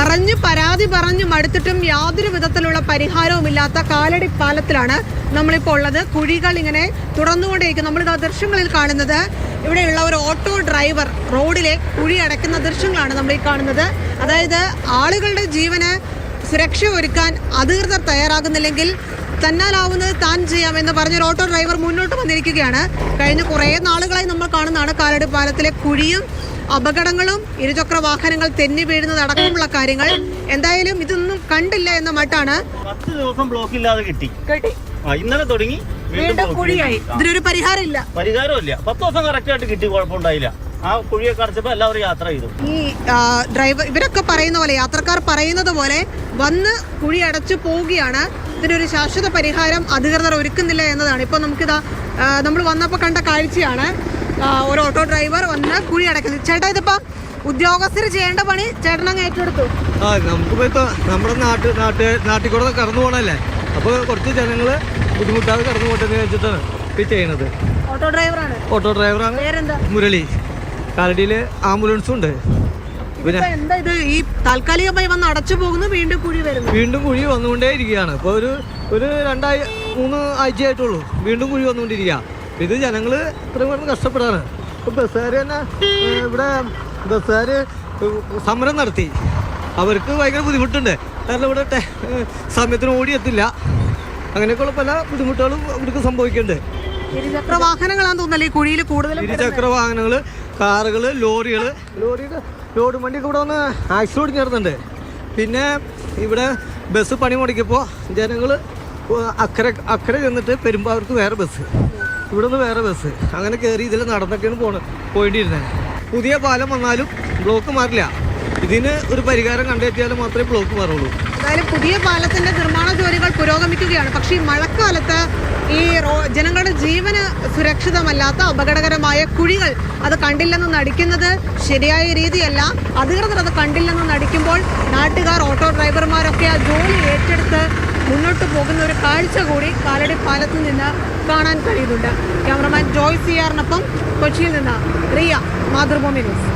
പറഞ്ഞു പരാതി പറഞ്ഞു മടുത്തിട്ടും യാതൊരു വിധത്തിലുള്ള പരിഹാരവുമില്ലാത്ത കാലടി പാലത്തിലാണ് നമ്മളിപ്പോൾ ഉള്ളത്. കുഴികൾ ഇങ്ങനെ തുറന്നുകൊണ്ടേയിരിക്കും നമ്മൾ ഇതാ ദൃശ്യങ്ങളിൽ കാണുന്നത് ഇവിടെയുള്ള ഒരു ഓട്ടോ ഡ്രൈവർ റോഡിലെ കുഴി അടയ്ക്കുന്ന ദൃശ്യങ്ങളാണ് നമ്മൾ ഈ കാണുന്നത്. അതായത് ആളുകളുടെ ജീവന് സുരക്ഷ ഒരുക്കാൻ അധികൃതർ തയ്യാറാകുന്നില്ലെങ്കിൽ തന്നാലാവുന്നത് താൻ ചെയ്യാം എന്ന് പറഞ്ഞൊരു ഓട്ടോ ഡ്രൈവർ മുന്നോട്ട് വന്നിരിക്കുകയാണ്. കഴിഞ്ഞ കുറേ നാളുകളായി നമ്മൾ കാണുന്നതാണ് കാലടി പാലത്തിലെ കുഴിയും അപകടങ്ങളും ഇരുചക്ര വാഹനങ്ങൾ തെന്നി വീഴുന്നത് അടക്കമുള്ള കാര്യങ്ങൾ. എന്തായാലും ഇതൊന്നും കണ്ടില്ല എന്ന മട്ടാണ്. പത്ത് ദിവസം ബ്ലോക്ക് ഇല്ലാതെ കിട്ടി. ഇന്നലെ തുടങ്ങി വീണ്ടും വീണ്ടും block കുഴിയായി. ചെയ്തു. ആ, ഇതിനൊരു പരിഹാരമില്ല പരിഹാരമില്ല. പത്ത് ദിവസം കറക്റ്റ് ആയിട്ട് കിട്ടി കുഴപ്പമുണ്ടായില്ല. ആ കുഴിയൊക്കെ അടച്ചപ്പോ എല്ലാവരും യാത്ര ചെയ്തു. ഈ ഡ്രൈവർ ഇവരൊക്കെ പറയുന്ന പോലെ യാത്രക്കാർ പറയുന്നത് പോലെ വന്ന് കുഴി അടച്ചു പോവുകയാണ്. ഇതിനൊരു ശാശ്വത പരിഹാരം അധികൃതർ ഒരുക്കുന്നില്ല എന്നതാണ്. ഇപ്പോൾ നമുക്കിതാ നമ്മൾ വന്നപ്പോൾ കണ്ട കാഴ്ചയാണ്. ഒരു ഓട്ടോ ഡ്രൈവർ വന്ന് കുഴി അടക്കുന്നത് ചേട്ടാ ഇതിപ്പം ഉദ്യോഗസ്ഥർ ചെയ്യേണ്ട പണി ചേട്ടനങ്ങ് ഏറ്റെടുത്തു. ആ നമുക്കിപ്പോ ഇപ്പൊ നമ്മുടെ നാട്ട് നാട്ട് നാട്ടിൽ കൂടെ കടന്നു പോകണല്ലേ അപ്പോൾ കുറച്ച് ജനങ്ങൾ ബുദ്ധിമുട്ടാതെ കടന്നു പോട്ടെന്ന് വെച്ചിട്ടാണ് ഇത് ചെയ്യണത്. ഓട്ടോ ഡ്രൈവറാണ്. ഓട്ടോ ഡ്രൈവറാണ് മുരളി. കാലടിയിൽ ആംബുലൻസും ഉണ്ട്. ഇപ്പൊ എന്താ ഇത്? ഈ താൽക്കാലികമായി വന്ന് അടച്ചു പോകുന്നു വീണ്ടും കുഴി വരുന്നു. വീണ്ടും കുഴി വന്നുകൊണ്ടേ ഇരിക്കുകയാണ്. ഇപ്പോൾ ഒരു ഒരു രണ്ടായി മൂന്ന് ആഴ്ചയായിട്ടുള്ളൂ വീണ്ടും കുഴി വന്നുകൊണ്ടിരിക്കുക. ഇത് ജനങ്ങൾ ഇത്രയും കിടന്ന് കഷ്ടപ്പെടാണ്. ഇപ്പോൾ ബസ്സുകാർ തന്നെ ഇവിടെ ബസ്സുകാർ സമരം നടത്തി. അവർക്ക് ഭയങ്കര ബുദ്ധിമുട്ടുണ്ട്. കാരണം ഇവിടെ സമയത്തിന് ഓടിയെത്തില്ല. അങ്ങനെയൊക്കെയുള്ള പല ബുദ്ധിമുട്ടുകളും ഇവർക്ക് സംഭവിക്കുന്നുണ്ട്. ഇരുചക്ര വാഹനങ്ങളാന്ന് തോന്നല്ലേ ഈ കുഴിയിൽ കൂടുതലും ഇരുചക്ര വാഹനങ്ങൾ കാറുകൾ ലോറികൾ ലോറിയുടെ ലോഡ് വണ്ടിയൊക്കെ ഇവിടെ വന്ന് ആക്സിഡന്റ് ചേർന്നുണ്ട് പിന്നെ ഇവിടെ ബസ് പണി മുടക്കിയപ്പോൾ ജനങ്ങൾ അക്കരെ അക്കരെ ചെന്നിട്ട് പെരുമ്പാവൂർക്ക് വേറെ ബസ്. ഇവിടെ നിന്ന് വേറെ ബസ്. അങ്ങനെ കയറി ഇതിൽ നടന്നൊക്കെയാണ് പോണ് പോയിട്ടിരുന്നത്. പുതിയ പാലം വന്നാലും ബ്ലോക്ക് മാറില്ല. ഇതിന് ഒരു പരിഹാരം കണ്ടെത്തിയാൽ മാത്രമേ ബ്ലോക്ക് മാറുള്ളൂ. എന്തായാലും പുതിയ പാലത്തിന്റെ നിർമ്മാണ ജോലികൾ പുരോഗമിക്കുകയാണ്. പക്ഷേ ഈ മഴക്കാലത്ത് ഈ ജനങ്ങളുടെ ജീവന് സുരക്ഷിതമല്ലാത്ത അപകടകരമായ കുഴികൾ അത് കണ്ടില്ലെന്ന് നടിക്കുന്നത് ശരിയായ രീതിയല്ല. അധികൃതർ അത് കണ്ടില്ലെന്ന് നടിക്കുമ്പോൾ നാട്ടുകാർ ഓട്ടോ ഡ്രൈവർമാരൊക്കെ ആ ജോലി ഏറ്റെടുത്ത് മുന്നോട്ട് പോകുന്ന ഒരു കാഴ്ച കൂടി കാലടി പാലത്ത് നിന്ന് കാണാൻ കഴിയുന്നുണ്ട്. ക്യാമറമാൻ ജോയ് സിയാറിനൊപ്പം കൊച്ചിയിൽ നിന്ന് റിയ മാതൃഭൂമി ന്യൂസ്.